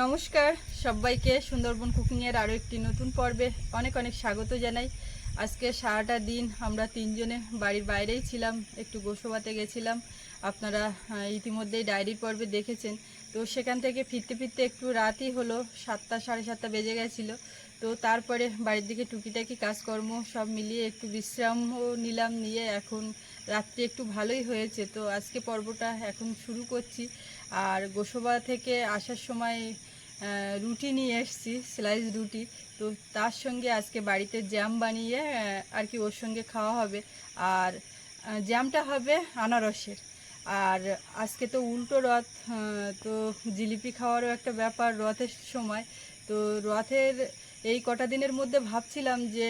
নমস্কার, সবাইকে সুন্দরবন কুকিংয়ের আরও একটি নতুন পর্বে অনেক অনেক স্বাগত জানাই। আজকে সারাটা দিন আমরা তিনজনে বাড়ির বাইরেই ছিলাম, একটু গোসবাতে গেছিলাম। আপনারা ইতিমধ্যেই ডায়েরির পর্বে দেখেছেন। তো সেখান থেকে ফিরতে ফিরতে একটু রাতই হলো, সাতটা, সাড়ে সাতটা বেজে গেছিল। তো তারপরে বাড়ির দিকে টুকিটাকি কাজকর্ম সব মিলিয়ে একটু বিশ্রামও নিলাম, নিয়ে এখন রাত্রি একটু ভালোই হয়েছে। তো আজকে পর্বটা এখন শুরু করছি। আর গোসবা থেকে আসার সময় রুটি নিয়ে এসেছি স্লাইস রুটি। তো তার সঙ্গে আজকে বাড়িতে জ্যাম বানিয়ে আর কি ওর সঙ্গে খাওয়া হবে। আর জ্যামটা হবে আনারসের। আর আজকে তো উল্টো রথ তো জিলিপি খাওয়ারও একটা ব্যাপার রথের সময়। তো রথের এই কটা দিনের মধ্যে ভাবছিলাম যে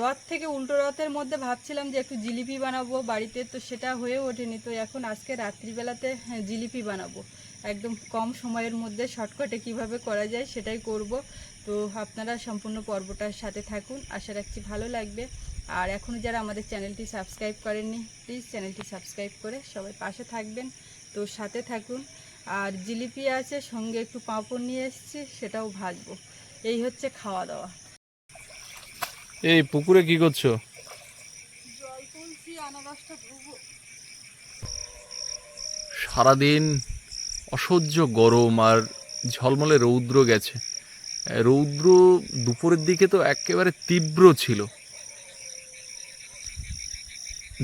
রথ থেকে উল্টো রথের মধ্যে ভাবছিলাম যে একটু জিলিপি বানাবো বাড়িতে, তো সেটা হয়ে ওঠেনি। তো এখন আজকে রাত্রিবেলাতে জিলিপি বানাবো। একদম কম সময়ের মধ্যে শর্টকাটে কীভাবে করা যায় সেটাই করব। তো আপনারা সম্পূর্ণ পর্বটার সাথে থাকুন। আশা রাখছি ভালো লাগবে। আর এখনও যারা আমাদের চ্যানেলটি সাবস্ক্রাইব করেননি, প্লিজ চ্যানেলটি সাবস্ক্রাইব করে সবাই পাশে থাকবেন। তো সাথে থাকুন। আর জিলিপি আছে, সঙ্গে একটু পাঁপড় নিয়ে এসেছি, সেটাও ভাজবো। এই হচ্ছে খাওয়া দাওয়া এই পুকুরে কি করছ? জল তুলছি আনারসটা ধুবো। সারাদিন অসহ্য গরম আর ঝলমলে রৌদ্র গেছে। রৌদ্র দুপুরের দিকে তো একেবারে তীব্র ছিল।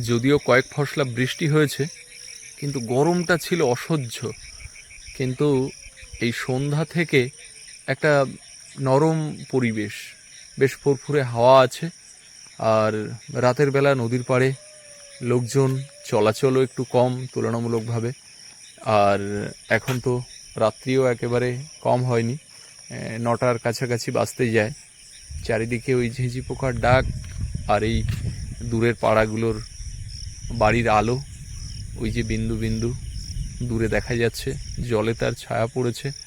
যদিও কয়েক ফসলা বৃষ্টি হয়েছে কিন্তু গরমটা ছিল অসহ্য। কিন্তু এই সন্ধ্যা থেকে একটা নরম পরিবেশ। বেশ ফুরফুরে হাওয়া আছে। আর রাতের বেলা নদীর পাড়ে লোকজন চলাচলও একটু কম তুলনামূলকভাবে। আর এখন তো রাত্রিও একেবারে কম হয়নি। নটার কাছাকাছি বাঁচতে যায়। চারিদিকে ওই ঝিঁঝি পোকার ডাক আর এই দূরের পাড়াগুলোর বাড়ির আলো। ওই যে বিন্দু বিন্দু দূরে দেখা যাচ্ছে। জলে তার ছায়া পড়েছে।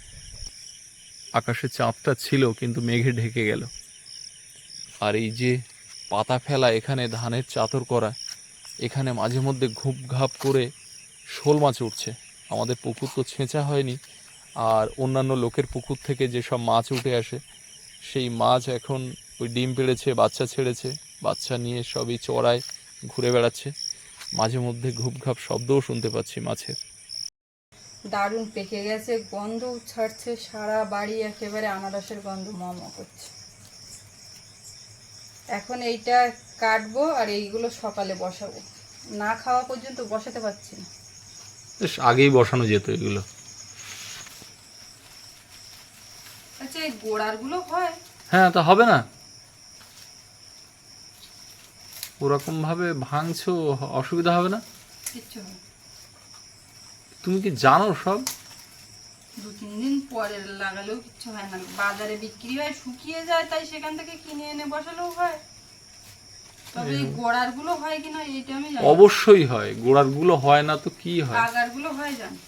আকাশে চাঁদটা ছিল, কিন্তু মেঘে ঢেকে গেল। আর এই যে পাতা ফেলা এখানে ধানের চাতর করা, এখানে মাঝে মধ্যে ঘুপ ঘাপ করে শোল মাছ উঠছে। আমাদের পুকুর তো ছেঁচা হয়নি, আর অন্যান্য লোকের পুকুর থেকে যেসব মাছ উঠে আসে, সেই মাছ এখন ওই ডিম পেড়েছে, বাচ্চা ছেড়েছে, বাচ্চা নিয়ে সবই চড়ায় ঘুরে বেড়াচ্ছে। মাঝে মধ্যে ঘুপ ঘাপ শব্দও শুনতে পাচ্ছি মাছের। দারুণ পেকে গেছে গন্ধ ছাড়ছে সারা বাড়ি একেবারে আনারসের গন্ধ মম করছে। এখন এইটা কাটবো আর এইগুলো সকালে বসাবো। না খাওয়া পর্যন্ত বসাতে পারছি না। আগেই বসানো যেত এগুলো। আচ্ছা এই গোড়ারগুলো হয়? হ্যাঁ তা হবে না। ওরকম ভাবে ভাঙছো অসুবিধা হবে না। কিচ্ছু না। তুমি কি জানো সব? দু তিন দিন পরে লাগালেও কিচ্ছু হয় না। বাজারে বিক্রি হয় শুকিয়ে যায় তাই সেখান থেকে কিনে এনে বসালেও হয়। তবে এই গোড়ারগুলো হয় কিনা এইটা আমি জানি অবশ্যই হয়। গোড়ারগুলো হয় না তো কি হয়? আগারগুলো হয় জানি।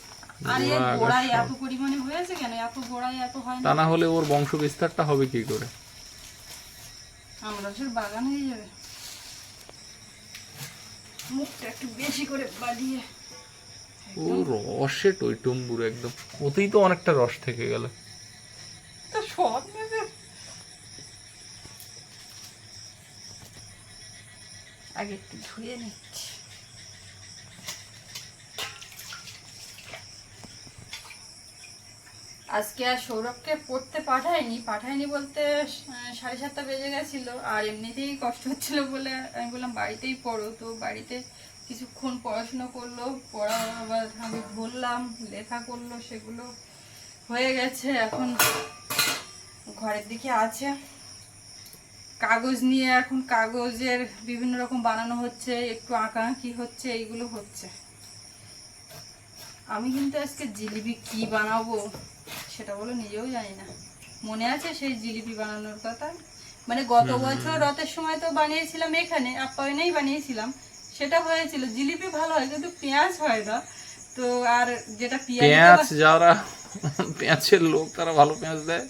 আর এর গোড়ায় এত পরিমাণে হয়েছে কেন? এত গোড়ায় এত হয় তা না হলে ওর বংশ বিস্তারটা হবে কি করে? বাগান হয়ে যাবে। মুখটা একটু বেশি করে বাড়িয়ে ও রসে টইটুম্বুর একদম। ওতেই তো অনেকটা রস থেকে গেল। সব আগে একটু ধুয়ে নিচ্ছি। আজকে আর সৌরভকে পড়তে পাঠায়নি। পাঠায়নি বলতে সাড়ে সাতটা বেজে গেছিল। আর এমনিতেই কষ্ট হচ্ছিল বলে আমি বললাম, বাড়িতেই পড়ো। তো বাড়িতে কিছুক্ষণ পড়াশোনা করল পড়া আবার আমি ধরলাম লেখা করল সেগুলো হয়ে গেছে এখন ঘরের দিকে আছে। কাগজ নিয়ে এখন কাগজের বিভিন্ন রকম বানানো হচ্ছে একটু আঁকা আঁকি হচ্ছে এইগুলো হচ্ছে। আমি কিন্তু আজকে জিলিপি কি বানাবো সেটা বলো নিজেও জানি না। মনে আছে সেই জিলিপি বানানোর কথা? মানে গত বছর রথের সময় তো বানিয়েছিলাম এখানে আপ্যায়নেই বানিয়েছিলাম। সেটা হয়েছিল জিলিপি ভালো হয় কিন্তু পেঁয়াজ হয় না। তো আর যেটা পেঁয়াজ পেঁয়াজ যারা পেঁয়াজের লোক তারা ভালো পেঁয়াজ দেয়?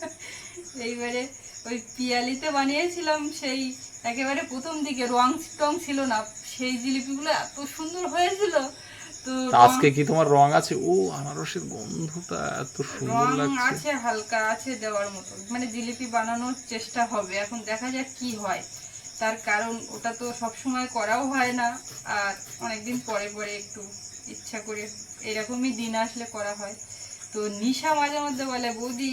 এইবারে ওই পিয়ালিতে বানিয়েছিলাম সেই একেবারে প্রথম দিকে রং টং ছিল না সেই জিলিপিগুলো এত সুন্দর হয়েছিল। তো আজকে কি তোমার রং আছে? ও আনারসের গন্ধটা এত সুন্দর রং লাগছে। আছে হালকা আছে দেওয়ার মতো। মানে জিলিপি বানানোর চেষ্টা হবে এখন দেখা যাক কি হয়। তার কারণ ওটা তো সব সময় করাও হয় না আর অনেকদিন পরে পরে একটু ইচ্ছা করে এরকমই দিন আসলে করা হয়। তো নিশা মাঝে মধ্যে বলে বৌদি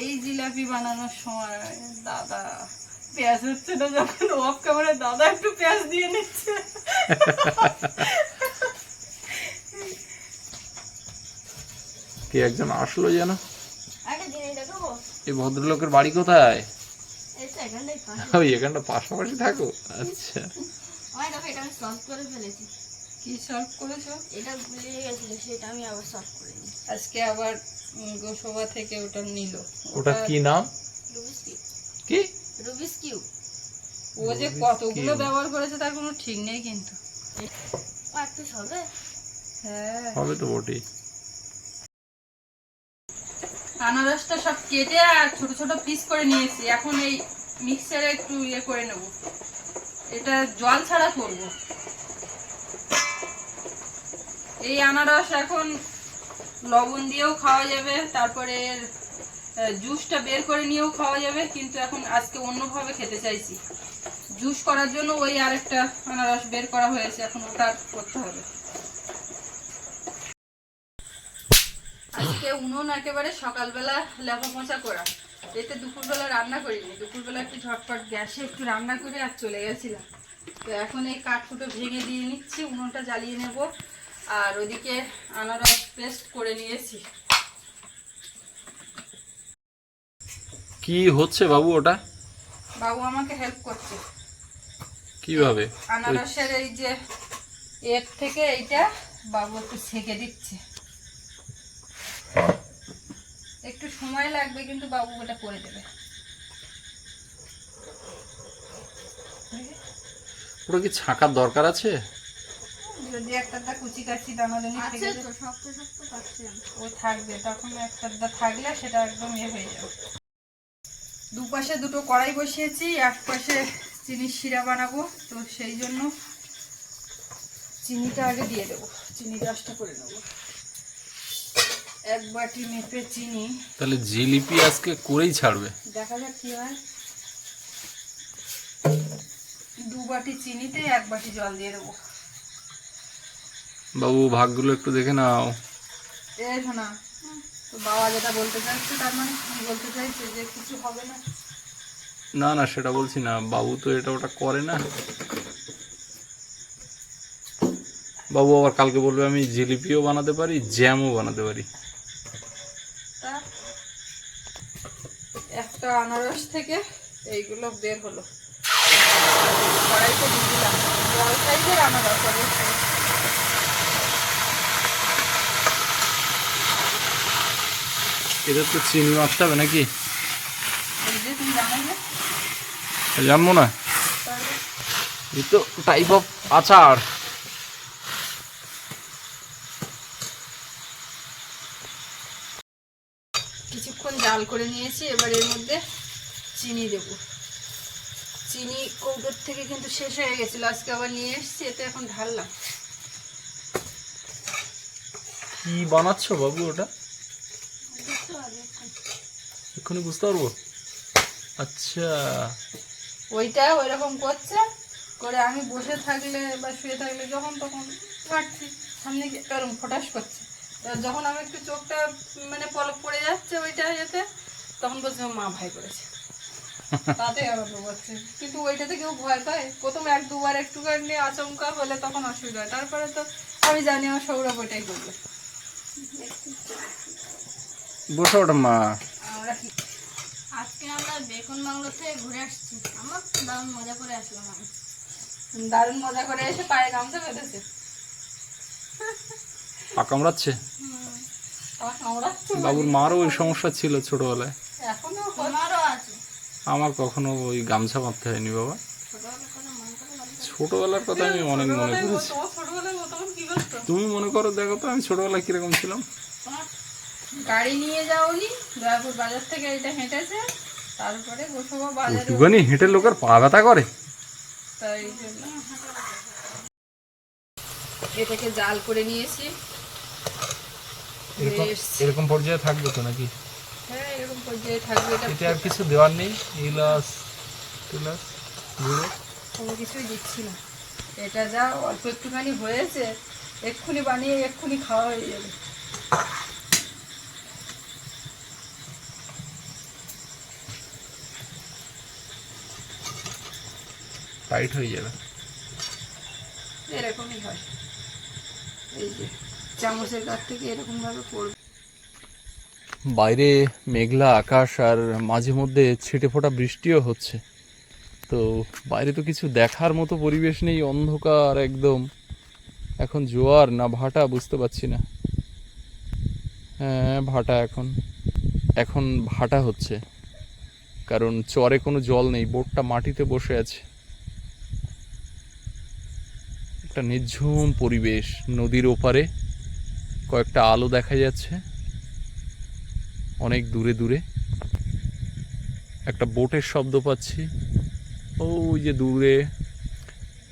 এই জিলাপি বানানোর সময় দাদা পেঁয়াজ হচ্ছে না। যখন অফ ক্যামেরা দাদা একটু পেঁয়াজ দিয়ে নিচ্ছে। কে একজন আসলো যেন? এই ভদ্রলোকের বাড়ি কোথায় এই তো এখানটাই পাশে ওই এখানটা পাশাপাশি থাকো আচ্ছা। এটা আমি সলভ করে ফেলেছি। কি সলভ করেছ? এটা ভুলে গেছিল সেটা আমি আবার সলভ করে আজকে আবার গোসবা থেকে ওটা নিল। ওটা কি নাম? রুবিস কিউব কি? রুবিস কিউব ও যে কতগুলো ব্যবহার করেছে তার কোনো ঠিক নেই কিন্তু। হবে? হ্যাঁ। হবে তো বটেই। আনারসটা সব কেটে আর ছোট ছোট পিস করে নিয়েছি। এখন এই মিক্সারে একটু ইয়ে করে নেব। এটা জল ছাড়া করব। এই আনারস এখন লবণ দিয়েও খাওয়া যাবে, তারপরে এর জুসটা বের করে নিয়েও খাওয়া যাবে, কিন্তু এখন আজকে অন্যভাবে খেতে চাইছি। জুস করার জন্য ওই আরেকটা আনারস বের করা হয়েছে, এখন ওটা করতে হবে। আজকে উনুন একেবারে সকালবেলা লেপা পোঁচা করা। এতে দুপুরবেলা রান্না করিনি। দুপুরবেলা একটু ঝটপট গ্যাসে একটু রান্না করে আর চলে গেছিলাম। তো এখন এই কাঠকুটো ভেঙে দিয়ে নিচ্ছি উনুনটা জ্বালিয়ে নেব। আর ওদিকে আনারস পেস্ট করে নিয়েছি। কি হচ্ছে বাবু ওটা? বাবু আমাকে হেল্প করছে। কীভাবে? আনারসের এই যে এর থেকে এইটা বাবু একটু ছেঁকে দিচ্ছে। একটু সময় লাগবে কিন্তু বাবু ওটা করে দেবে। ওটা কি ছাকার দরকার আছে? যদি একটা দা কুচি কাচি দানাদানি আছে তো শক্ত শক্ত পাচ্ছি ও থাকবে তখন একটা দা থাকলে সেটা একদম ইয়ে হয়ে যাবে। দুপাশে দুটো কড়াই বসিয়েছি এক পাশে চিনির শিরা বানাবো তো সেই জন্য চিনিটা আগে দিয়ে দেবো চিনি রসটা করে নেব। এক বাটি মেপে চিনি। তাহলে জিলিপি আজকে করেই ছাড়বে। দেখা যাক কি হয়। দু বাটি চিনিতে এক বাটি জল দিয়ে দেবো। বাবু ভাগগুলো একটু দেখে নাও। এই শোনা তো বাবা যেটা বলতে চাইছে তার মানে কি বলতে চাইছে যে কিছু হবে না? না না সেটা বলছি না। বাবু তো এটা ওটা করে না। বাবু আবার কালকে বলবে আমি জিলিপিও বানাতে পারি জ্যামও বানাতে পারি। একটা আনারস থেকে এইগুলো বের হলো। কড়াইতে দিয়ে দিলাম। বড় সাইজের আনারস অবশ্যই। এটা তো চিনি মাখতে হবে নাকি? জানব না। এই তো টাইপ অফ আচার। কিছুক্ষণ জাল করে নিয়েছি এবার চিনি দেব। চিনি কৌটোর থেকে কিন্তু শেষ হয়ে গেছিল আজকে আবার নিয়ে এসেছি এতে এখন ঢাললাম। কি বানাচ্ছ বাবু ওটা? এক্ষুনি বুঝতে পারব। আচ্ছা। ওইটা ওইরকম করছে করে আমি বসে থাকলে বা শুয়ে থাকলে যখন তখন কাটছি সামনে এরকম ফটাস করছে। যখন আমি একটু চোখটা মানে পলক পড়ে যাচ্ছে ওইটা ইয়েতে তখন বলছে মা ভাই করেছে। তাতে আরম্ভ করছে কিন্তু ওইটাতে কেউ ভয় পায়। প্রথম এক দুবার একটুখানি আচমকা হলে তখন অসুবিধা হয়। তারপরে তো আমি জানি আমার সৌরভ ওইটাই করবে। বসো ওটা মা। আমরা কি আজকে আমরা বেকন বাংলো থেকে ঘুরে আসছি। আমার তো দারুণ মজা করে আসলাম আমি। দারুণ মজা করে এসে পায়ে গামছা বেঁধেছে। পা কামড়াচ্ছে? বাবুর মারও ওই সমস্যা ছিল ছোটবেলায়। এখনও আমার কখনো ওই গামছা বাঁধতে হয়নি বাবা। ছোটবেলার কথা আমি অনেক মনে করেছি। তুমি মনে করো দেখো তো আমি ছোটবেলায় কীরকম ছিলাম। গাড়ি নিয়ে যাওনি দয়াপুর বাজার থেকে এটা হেঁটেছে তারপরে গোসবা বাজারে। একটুখানি হেঁটে লোকের পা ব্যথা করে। তাই জন্য। এটাকে জাল করে নিয়েছি। এরকম এরকম পর্যায়ে থাকবে তো নাকি? হ্যাঁ এরকম পর্যায়ে থাকবে এটা আর কিছু দেওয়ার নেই। ইলাচ টিলাচ গুঁড়ো কোনো কিছুই দিচ্ছি না। এটা যা অল্প একটুখানি হয়েছে এক্ষুনি বানিয়ে এক্ষুনি খাওয়া হয়ে যাবে। টাইট হয়ে যাবে। এরকমই হয়। এই যে চামচের কাছ থেকে এরকম ভাবে পড়বে বাইরে মেঘলা আকাশ আর মাঝে মধ্যে ছিটে ফোটা বৃষ্টিও হচ্ছে। তো বাইরে তো কিছু দেখার মতো পরিবেশ নেই, অন্ধকার একদম। এখন জোয়ার না ভাটা বুঝতে পারছি না। হ্যাঁ ভাটা এখন। এখন ভাটা হচ্ছে। কারণ চরে কোনো জল নেই, বোটটা মাটিতে বসে আছে। একটা নির্ঝুম পরিবেশ, নদীর ওপারে কয়েকটা আলো দেখা যাচ্ছে। অনেক দূরে দূরে। একটা বোটের শব্দ পাচ্ছি। ওই যে দূরে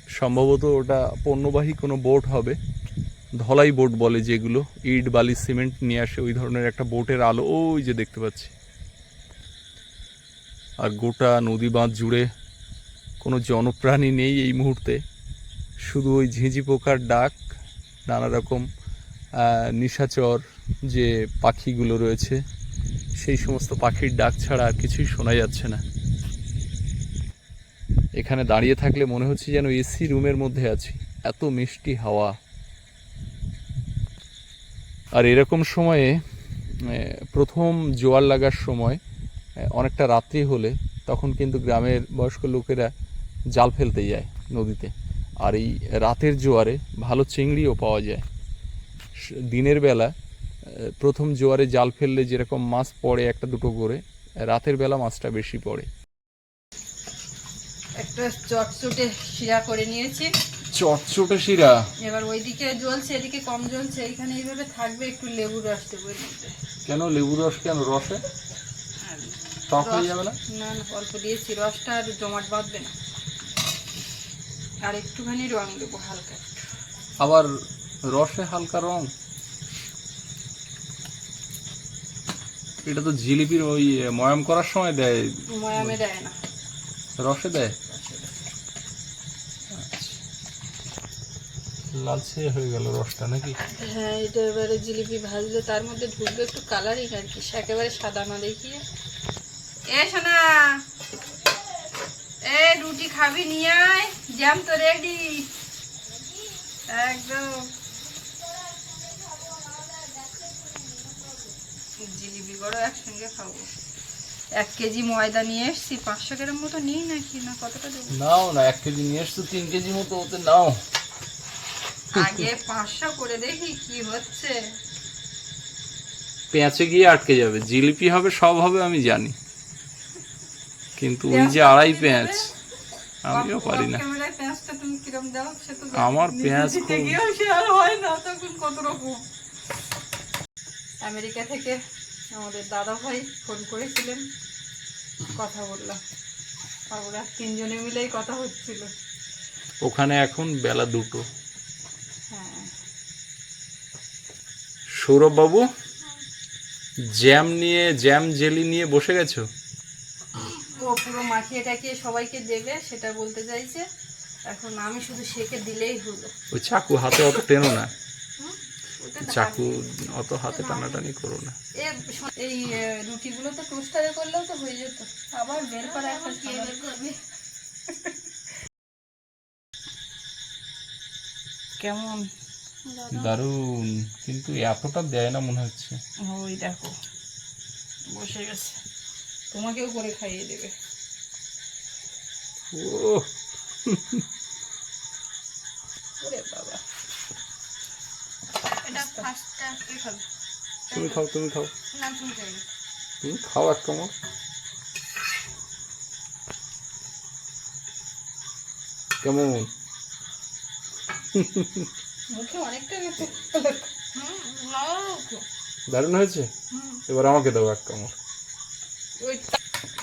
সম্ভবত ওটা পণ্যবাহী কোনো বোট হবে। ধলাই বোট বলে যেগুলো। ইট, বালি, সিমেন্ট নিয়ে আসে ওই ধরনের একটা বোটের আলো। ওই যে দেখতে পাচ্ছি। আর গোটা নদী বাঁধ জুড়ে কোনো জনপ্রাণী নেই এই মুহূর্তে। শুধু ওই ঝিঁঝি পোকার ডাক, নানা রকম নিশাচর যে পাখিগুলো রয়েছে। সেই সমস্ত পাখির ডাক ছাড়া আর কিছুই শোনা যাচ্ছে না। এখানে দাঁড়িয়ে থাকলে মনে হচ্ছে যেন এসি রুমের মধ্যে আছি। এত মিষ্টি হাওয়া। আর এরকম সময়ে প্রথম জোয়ার লাগার সময় অনেকটা রাত্রি হলে তখন কিন্তু গ্রামের বয়স্ক লোকেরা জাল ফেলতে যায় নদীতে। আর এই রাতের জোয়ারে ভালো চিংড়িও পাওয়া যায়। দিনের বেলা প্রথম জোয়ারে জাল ফেললে যেরকম মাছ পড়ে একটা দুটো করে রাতের বেলা মাছটা বেশি পড়ে। একটা চটচটে শিরা করে নিয়েছি। চটচটে শিরা? এবার ওইদিকে জ্বলছে এদিকে কম জ্বলছে এখানে এইভাবে থাকবে একটু লেবু রস দেবো কেন লেবু রস কেন? রসে? টক হয়ে যাবে না? না না অল্প দিয়েছি রসটা আর জমাট বাঁধবে না। আর একটুখানি রং দেবো হালকা আবার রসে হালকা রং? এটা তো জিলিপির ওই ময়াম করার সময় দেয়। ময়ামে দেয় না। রসে দেয়? লালচে হয়ে গেল রসটা নাকি? হ্যাঁ এটা এবারে জিলিপি ভাজলে তার মধ্যে ঢুকবে একটু কালারিং আর কি একেবারে সাদা না দেখিয়ে। এ সোনা! এ রুটি খাবি নিয়ে আয়। জ্যাম তো রেডি। একদম জিলিপি বড় একসঙ্গে খাব। এক কেজি ময়দা নিয়ে এসছি পাঁচশো গ্রাম মতো নিই নাকি? না কতটা দেবো? নাও না এক কেজি নিয়ে এসছো তিন কেজি মতো ওতে নাও। আগে পাঁচশো করে দেখি কি হচ্ছে। পেঁচে গিয়ে আটকে যাবে জিলিপি হবে সব হবে আমি জানি। কিন্তু ওই যে আড়াই পেঁয়াজ আমিও পারি না। আমার পেঁয়াজ খুব- আর হয় না কত রকম। আমেরিকা থেকে আমাদের দাদা ভাই ফোন করেছিলেন কথা বললাম। আর ওরা তিনজনে মিলেই কথা হচ্ছিল। ওখানে এখন বেলা দুটো। হ্যাঁ। সৌরভ বাবু জ্যাম নিয়ে জ্যাম জেলি নিয়ে বসে গেছো? ও পুরো মাখিয়ে টাকিয়ে সবাইকে দেবে সেটা বলতে চাইছে। এখন আমি শুধু শেখে দিলেই হলো। ওই চাকু হাতে অত টেনো না। চাকু অত হাতে টানাটানি করো না। এই রুটিগুলো তো টোস্টারে করলেও তো হয়ে যেত। আবার বের করা একটা কে বের করবে। কেমন? দারুণ। কিন্তু এতটা দেয় না মনে হচ্ছে। ওই দেখো বসে গেছে। তোমাকেও করে খাইয়ে দেবে। ও তুমি খাও তুমি খাও। তুমি খাও এক কামড় কেমন? দারুণ হয়েছে? এবার আমাকে দেবো এক কামড়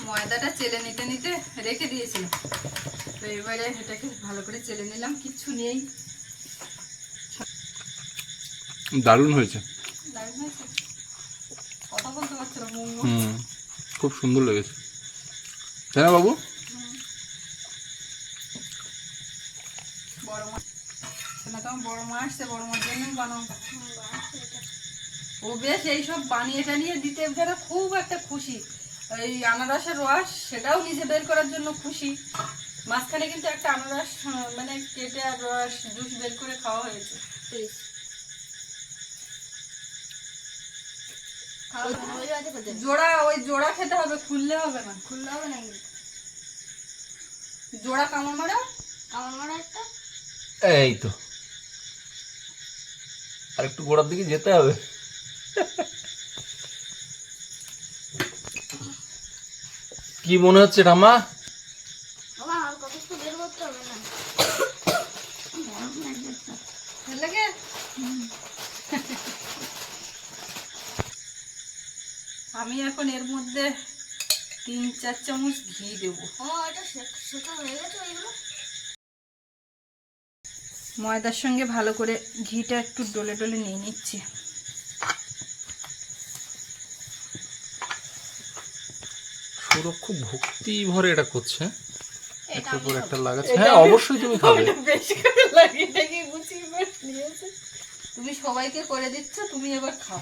ময়দাটা চেলে নিতে নিতে রেখে দিয়েছিলাম। তো এবারে এটাকে ভালো করে চেলে নিলাম কিচ্ছু নেই। দারুণ হয়েছে। হুম, খুব সুন্দর লেগেছে। তাই বাবু? মাছ না তোমার বড় মা আসছে বড় মার জন্যই বানাও ও বেশ এইসব বানিয়ে টানিয়ে দিতে বেরো খুব একটা খুশি। এই আনারসের রস, সেটাও নিজে বের করার জন্য খুশি। মাঝখানে কিন্তু একটা আনারস মানে কেটে আর রস, জুস বের করে খাওয়া হয়েছে। জোড়া ওই জোড়া খেতে হবে খুললে হবে না। খুললে হবে না জোড়া কামড় মারা। কামড় মারা একটা। এই তো। আর একটু গোড়ার দিকে যেতে হবে। কি মনে হচ্ছে ঠাম্মা বাবা আর কত একটু বের করতে হবে না লাগে আমি এখন এর মধ্যে তিন চার চামচ ঘি দেবো। হয়ে ময়দার সঙ্গে ভালো করে ঘিটা একটু ডলে ডলে নিয়ে নিচ্ছি। সৌরভ খুব ভক্তি ভরে এটা করছে। এটা একটার পর একটা লাগাচ্ছে। হ্যাঁ অবশ্যই তুমি খাবে। বেশি করে লাগিয়ে গুছিয়ে তুমি সবাইকে করে দিচ্ছ তুমি এবার খাও।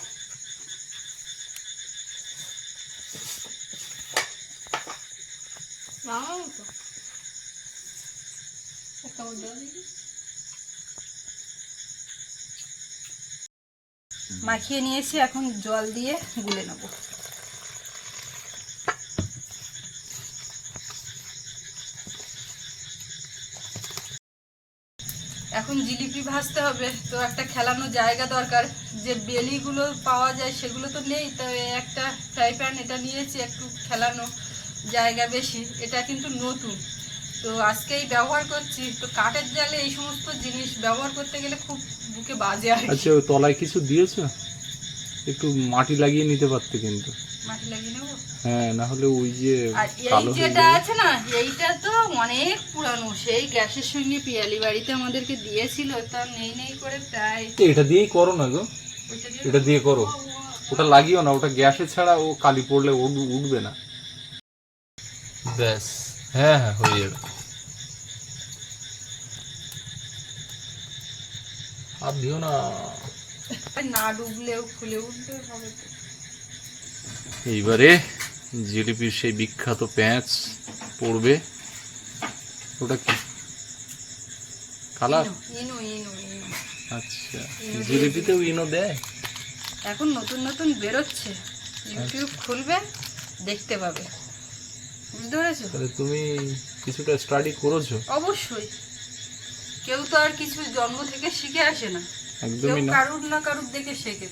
একটা। মাখিয়ে নিয়েছি এখন জল দিয়ে গুলে নেব। এখন জিলিপি ভাজতে হবে তো একটা খেলানো জায়গা দরকার। যে বেলিগুলো পাওয়া যায় সেগুলো তো নেই তো এই একটা ফ্রাই প্যান এটা নিয়েছি একটু খেলানো। জায়গা বেশি এটা কিন্তু নতুন। তো আজকেই ব্যবহার করছি তো কাঠের জালে এই সমস্ত জিনিস ব্যবহার করতে গেলে খুব বুকে বাজে আর আচ্ছা তলায় কিছু দিয়েছ? একটু মাটি লাগিয়ে নিতে পারতে কিন্তু। মাটি লাগিয়ে নেব? হ্যাঁ না হলে ওই যে কালো যেটা আছে না এইটা তো অনেক পুরানো। সেই গ্যাসের সঙ্গে পিয়ালি বাড়িতে আমাদেরকে দিয়েছিল তা নেই নেই করে প্রায়। এটা দিয়েই করো না গো। এটা দিয়ে করো। ওটা লাগিও না ওটা গ্যাসে ছাড়া ও কালি পড়লে উঠ- উঠবে না। ব্যাস। হ্যাঁ হ্যাঁ হয়ে যাবে। আর দিও না। না ডুবলেও ফুলে উঠবে হবে এইবারে জিলিপির সেই বিখ্যাত প্যাঁচ পড়বে। ওটা কি? কালার? Eno Eno Eno. আচ্ছা। জিলিপিতেও ইনো দেয়? এখন নতুন নতুন বেরোচ্ছে। ইউটিউব খুলবে দেখতে পাবে। বুঝতে পেরেছ? তাহলে তুমি কিছুটা স্টাডি করেছ? অবশ্যই। কেউ তো আর কিছু জন্ম থেকে শিখে আসে না। একদমই না। কারুর না কারুর দেখে শেখে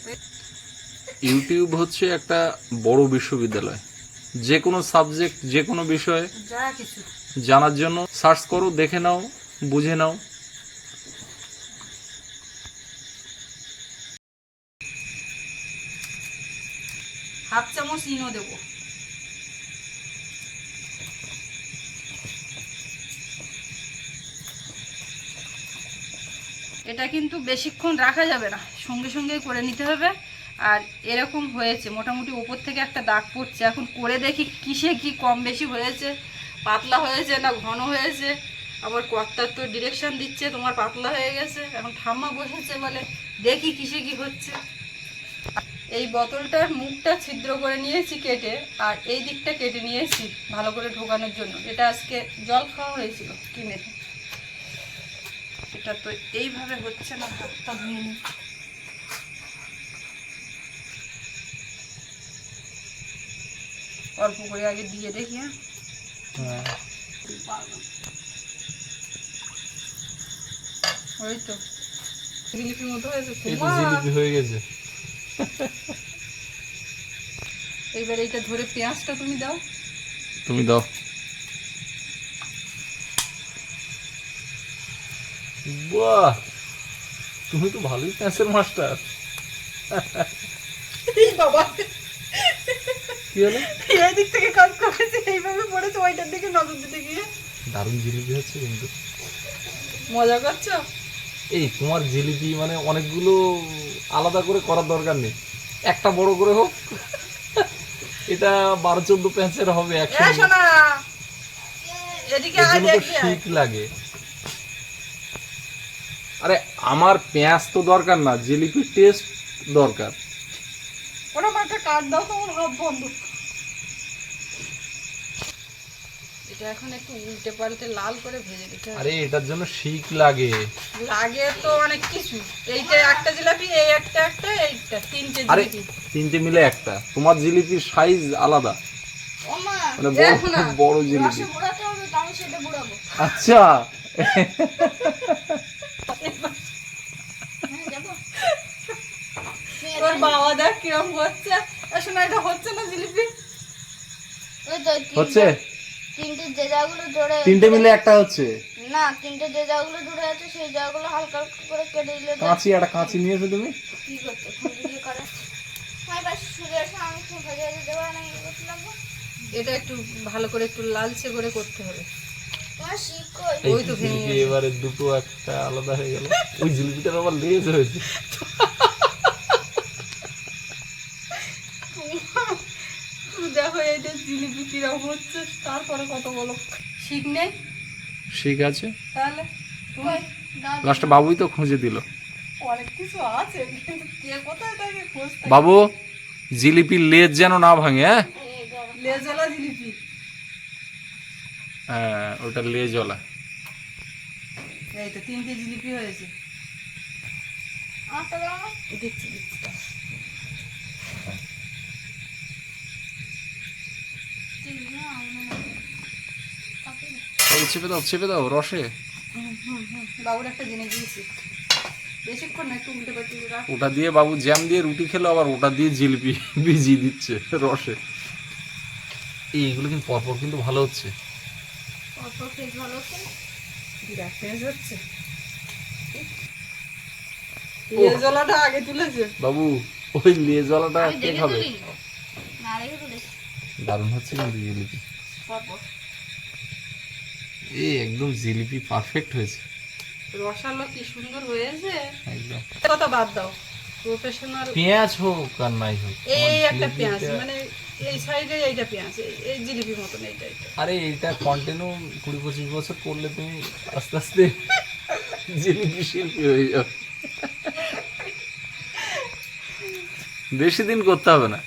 ইউটিউব হচ্ছে একটা বড় বিশ্ববিদ্যালয়। যে কোনো সাবজেক্ট যে কোনো বিষয়ে যা কিছু। জানার জন্য সার্চ করো দেখে নাও বুঝে নাও। হাফ চামচ ইনো দেবো। এটা কিন্তু বেশিক্ষণ রাখা যাবে না। সঙ্গে সঙ্গে করে নিতে হবে। আর এরকম হয়েছে, মোটামুটি ওপর থেকে একটা দাগ পড়ছে। এখন করে দেখি কিসে কি কম বেশি হয়েছে। পাতলা হয়েছে না ঘন হয়েছে? আবার কর্তার তো ডিরেকশান দিচ্ছে, তোমার পাতলা হয়ে গেছে। এখন ঠাম্মা বসেছে বলে দেখি কিসে কি হচ্ছে। এই বোতলটার মুখটা ছিদ্র করে নিয়েছি কেটে, আর এই দিকটা কেটে নিয়েছি ভালো করে ঢোকানোর জন্য। এটা আজকে জল খাওয়া হয়েছিল, কিনে। এটা তো এইভাবে হচ্ছে না হাতটা ধুয়ে নিই অল্প করে আগে দিয়ে দেখি হ্যাঁ। ওই তো জিলিপির মতো হয়েছে জিলিপি হয়ে গেছে। এইবার এইটা ধরে পেঁয়াজটা তুমি দাও। তুমি দাও। বাহ তুমি তো ভালোই প্যাঁচের মাস্টার বাবা। কি হলো? এই দিক থেকে কাজ করেছে এইভাবে পড়েছে ওইটার দিকে নজর দিতে গিয়ে। দারুণ জিলিপি হচ্ছে কিন্তু। মজা করছ? এই তোমার জিলিপি মানে অনেকগুলো আলাদা করে করার দরকার নেই। একটা বড় করে হোক এটা বারো চোদ্দ প্যাঁচের হবে এ একসঙ্গে এদিকে তো। শীত লাগে। আরে আমার পেঁয়াজ তো দরকার না জিলিপির টেস্ট দরকার। ওরকম একটা কাঠ দাও তোমার হাত বন্ধ। এটা এখন একটু উল্টে পাল্টে লাল করে ভেজে দিতে হবে। আরে এটার জন্য শিক লাগে। লাগে তো অনেক কিছু। এইটা একটা জিলাপি এই একটা একটা এইটা তিনটে আরে তিনটে মিলে একটা। তোমার জিলিপির সাইজ আলাদা। মানে বড় বড় জিলিপি। তো আচ্ছা হ্যাঁ যাব তোর বাবা দেখ কিরম হচ্ছে। শোনা এটা হচ্ছে না জিলিপি? হচ্ছে? তিনটে যে জায়গাগুলো জোরে তিনটে মিলে একটা হচ্ছে? না তিনটে যে জায়গাগুলো জুড়ে আছে সেই জায়গাগুলো হালকা হালকা করে কেটে দিলে কাঁচি একটা কাঁচি নিয়েছো তুমি? কি করতে খুঁজে করে। এসে আমি খুব ভেজে ভেজে দেবো না ইয়ে করতে লাগবো। এটা একটু ভালো করে একটু লালচে করে করতে হবে। তোমার শিখ ওই তো ভেঙে এবারে দুটো একটা আলাদা হয়ে গেল। ওই জিলিপিটার আবার লেজ হয়েছে দেখো এইটা জিলিপি কিরম হচ্ছে তারপরে কত বলো। শিখ নেই? ঠিক আছে। তাহলে লাস্টে বাবুই তো খুঁজে দিল। অনেক কিছু আছে কিন্তু কে কোথায় তাকে খুঁজতে বাবু জিলিপির লেজ যেন না ভাঙে হ্যাঁ? লেজওয়ালা জিলিপি। হ্যাঁ ওটা লেজওয়ালা। এই তো তিনটে জিলিপি হয়েছে। দাও না দিচ্ছি দিচ্ছি ঠিক না আমার না। কাপড় দাও। চেপে দাও চেপে দাও রসে। বাবুর একটা জেনে ওটা দিয়ে বাবু জ্যাম দিয়ে রুটি খেলো আবার ওটা দিয়ে জিলিপি ভিজিয়ে দিচ্ছে রসে। এইগুলো কিন্তু পরপর কিন্তু ভালো হচ্ছে। অত ভালো হচ্ছে? বিরাট হচ্ছে। লেজওয়ালাটা আগে তুলেছে। বাবু ওই লেজওয়ালাটা আমি কে খাবে? দারুণ হচ্ছে কিন্তু জিলিপি। পরপর। এই একদম জিলিপি পারফেক্ট হয়েছে। রসালো কি সুন্দর হয়েছে? একদম। কথা বাদ দাও প্রফেশনাল পেঁয়াজ হোক আর নাই হোক এই একটা পেঁয়াজ মানে এই সাইডে এইটা পেঁয়াজ এই- জিলিপির মতন এইটা এইটা। আরে এটা কন্টিনিউ কুড়ি পঁচিশ বছর করলে তুমি আস্তে আস্তে জিলিপি শিল্পী হয়ে যাবে বেশি দিন করতে হবে না।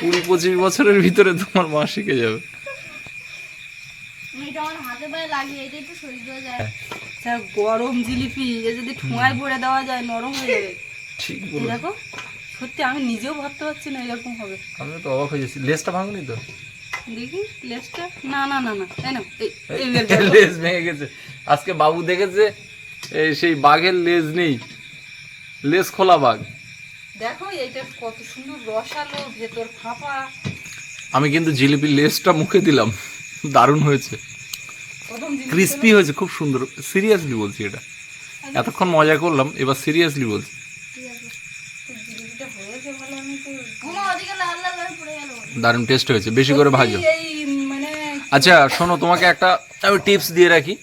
কুড়ি পঁচিশ বছরের ভিতরে তোমার মা শিখে যাবে। আমার হাতে পায়ে লাগিয়ে এটা একটু সরিয়ে দেওয়া যায়। আচ্ছা গরম জিলিপি এ যদি ঠোঁয়ায় ভরে দেওয়া যায় নরম হয়ে যাবে। ঠিক বলো দেখো সত্যি আমি নিজেও ভাবতে পারছি না এরকম হবে। আমি তো অবাক হয়ে যাচ্ছি। লেজটা ভাঙনি তো? দেখি লেসটা না না না না তাই না ভেঙে গেছে। আজকে বাবু দেখেছে এই সেই বাঘের লেজ নেই। লেজ খোলা বাঘ। দেখো এইটা কত সুন্দর রসালো ভেতর ফাঁপা। আমি কিন্তু জিলিপির লেজটা মুখে দিলাম। দারুণ হয়েছে। ক্রিস্পি হয়েছে খুব সুন্দর। সিরিয়াসলি বলছি এটা। এতক্ষণ মজা করলাম এবার সিরিয়াসলি বলছি। হয়ে দারুণ টেস্ট হয়েছে বেশি করে ভাজো। মানে আচ্ছা শোনো তোমাকে একটা আমি টিপস দিয়ে রাখি।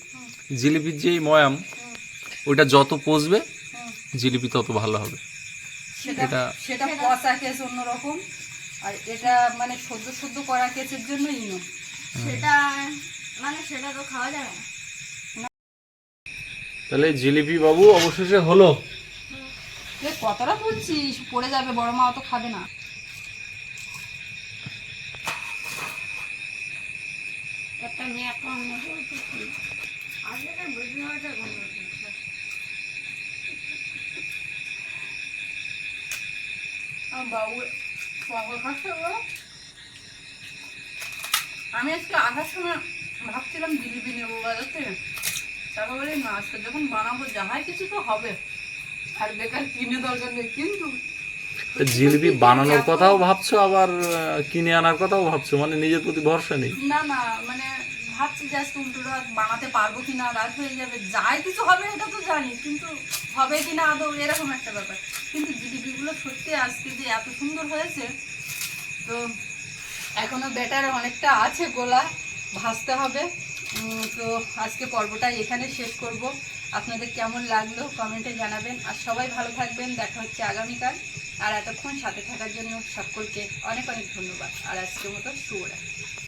জিলিপির যেই ময়াম ওইটা যত পচবে জিলিপি তত ভালো হবে। এটা- সেটা পচা কেস অন্যরকম আর এটা মানে সদ্য সদ্য করা কেসের জন্য ইনো সেটা মানে সেটা তো খাওয়া যাবে না। তাহলে জিলিপি বাবু অবশেষে হলো। কতটা তুলছিস পড়ে যাবে বড় মা অত খাবে না। আমি আজকে আসার সময় ভাবছিলাম জিলিপি নেব বাজার থেকে তারপর বলি না আজকে যখন বানাবো যাহাই কিছু তো হবে। আর বেকার কিনে দরকার নেই কিন্তু জিলিপি বানানোর কথাও ভাবছ আবার কিনে আনার কথাও ভাবছ? মানে নিজের প্রতি ভরসা নেই? না না মানে ভাবছি যে আজকে উল্টোটা বানাতে পারব কিনা রাত হয়ে যাবে। যাই কিছু হবে এটা তো জানি কিন্তু হবে কিনা আদৌ এরকম একটা ব্যাপার। কিন্তু জিলিপিগুলো সত্যি আজকে যে এত সুন্দর হয়েছে তো এখনও বেটার অনেকটা আছে গোলা। ভাজতে হবে। তো আজকে পর্বটা এখানে শেষ করব। আপনাদের কেমন লাগল কমেন্টে জানাবেন। আর সবাই ভালো থাকবেন। দেখা হচ্ছে আগামীকাল। আর এতক্ষণ সাথে থাকার জন্য সকলকে অনেক অনেক ধন্যবাদ। আর আজকের মতো শুভরাত্রি।